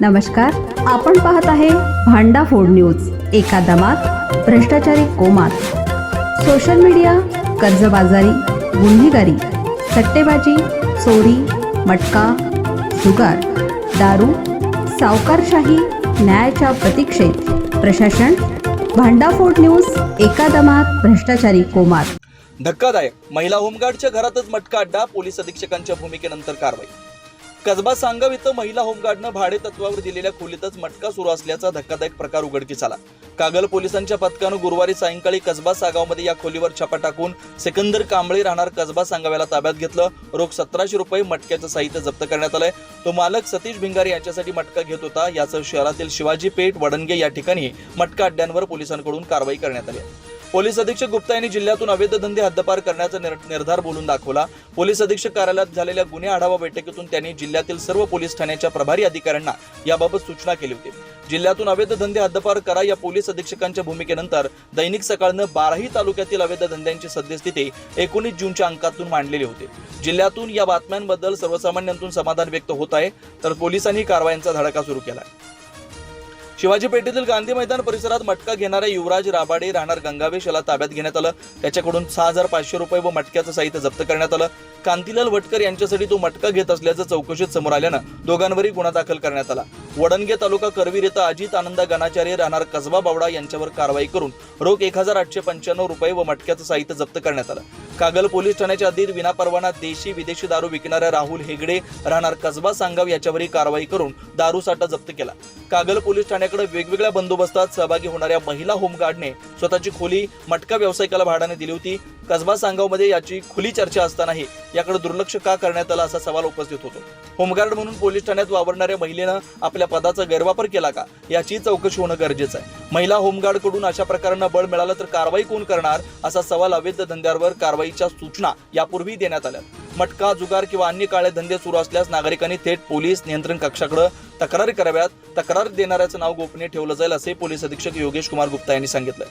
नमस्कार आपण पाहत आहे भांडा फोड न्यूज एका दमात भ्रष्टाचारी कोमात. सोशल मीडिया कर्जबाजारी गुन्हेगारी सट्टेबाजी चोरी मटका जुगार दारू सावकारशाही न्यायाच्या प्रतीक्षेत. प्रशासन भांडाफोड न्यूज एका दमात भ्रष्टाचारी कोमात. धक्कादायक. महिला होमगार्डच्या घरातच मटका अड्डा पोलीस अधीक्षकांच्या भूमिकेनंतर कारवाई. कसबा सांगव इथं महिला होमगार्डनं भाडे तत्वावर दिलेल्या खोलीतच मटका सुरू असल्याचा धक्कादायक प्रकार उघडकीस आला. कागल पोलिसांच्या पथकानं गुरुवारी सायंकाळी कसबा सागावमध्ये या खोलीवर छापा टाकून सिकंदर कांबळे राहणार कसबा सांगाव्याला ताब्यात घेतलं. रोख सतराशे रुपये मटक्याचं साहित्य जप्त करण्यात आलंय. तो मालक सतीश भिंगारे यांच्यासाठी मटका घेत होता. याचं शहरातील शिवाजी पेठ वडणगे या ठिकाणी मटका अड्ड्यांवर पोलिसांकडून कारवाई करण्यात आली आहे. पोलीस अधीक्षक गुप्ता यांनी जिल्ह्यातून अवैध धंदे हद्दपार करण्याचा निर्धार बोलून दाखवला. पोलीस अधीक्षक कार्यालयात झालेल्या गुन्हे आढावा बैठकीतून त्यांनी जिल्ह्यातील सर्व पोलीस ठाण्याच्या प्रभारी अधिकाऱ्यांना याबाबत सूचना केली होती. जिल्ह्यातून अवैध धंदे हद्दपार करा या पोलीस अधीक्षकांच्या भूमिकेनंतर दैनिक सकाळनं बाराही तालुक्यातील अवैध धंद्यांची सद्यस्थिती एकोणीस जूनच्या अंकातून मांडलेली होती. जिल्ह्यातून या बातम्यांबद्दल सर्वसामान्यांतून समाधान व्यक्त होत आहे तर पोलिसांनी कारवायांचा धडाका सुरू केला शिवाजी पेठेतील गांधी मैदान परिसरात मटका घेणाऱ्या युवराज राबाडे राहणार गंगावेश याला ताब्यात घेण्यात आलं. त्याच्याकडून सहा हजार पाचशे रुपये व मटक्याचं साहित्य जप्त करण्यात आलं. कांतीलाल वटकर यांच्यासाठी तो मटका घेत असल्याचं चौकशीत समोर आल्यानं दोघांवरही गुन्हा दाखल करण्यात आला. वडणगे तालुका करवीर इथं अजित आनंद गणाचार्य राहणार कसबा बावडा यांच्यावर कारवाई करून रोख एक हजार आठशे पंच्याण्णव रुपये व मटक्याचं साहित्य जप्त करण्यात आलं. कागल पोलीस ठाण्याच्या अधीन विनापरवाना देशी विदेशी दारू विकणाऱ्या राहुल हेगडे राहणार कसबा सांगाव याच्यावरही कारवाई करून दारू साठा जप्त केला. कागल पोलीस ठाण्याकडे वेगवेगळ्या बंदोबस्तात सहभागी होणाऱ्या महिला होमगार्डने स्वतःची खोली मटका व्यावसायिकाला भाड्याने दिली होती. कसबा सांगावमध्ये याची खुली चर्चा असतानाही याकडे दुर्लक्ष का करण्यात आला असा सवाल उपस्थित होतो. होमगार्ड म्हणून पोलीस ठाण्यात वावरणाऱ्या महिलेनं आपल्या पदाचा गैरवापर केला का? याची चौकशी होणं गरजेचं आहे. महिला होमगार्डकडून अशा प्रकारांना बळ मिळालं तर कारवाई कोण करणार? असा सवाल अवैध धंद्यावर कारवाईच्या सूचना यापूर्वी देण्यात आल्या. मटका जुगार किंवा अन्य काळे धंदे सुरू असल्यास नागरिकांनी थेट पोलीस नियंत्रण कक्षाकडे तक्रारी कराव्यात. तक्रार देणाऱ्याचं नाव गोपनीय ठेवलं जाईल असे पोलीस अधीक्षक योगेश कुमार गुप्ता यांनी सांगितलं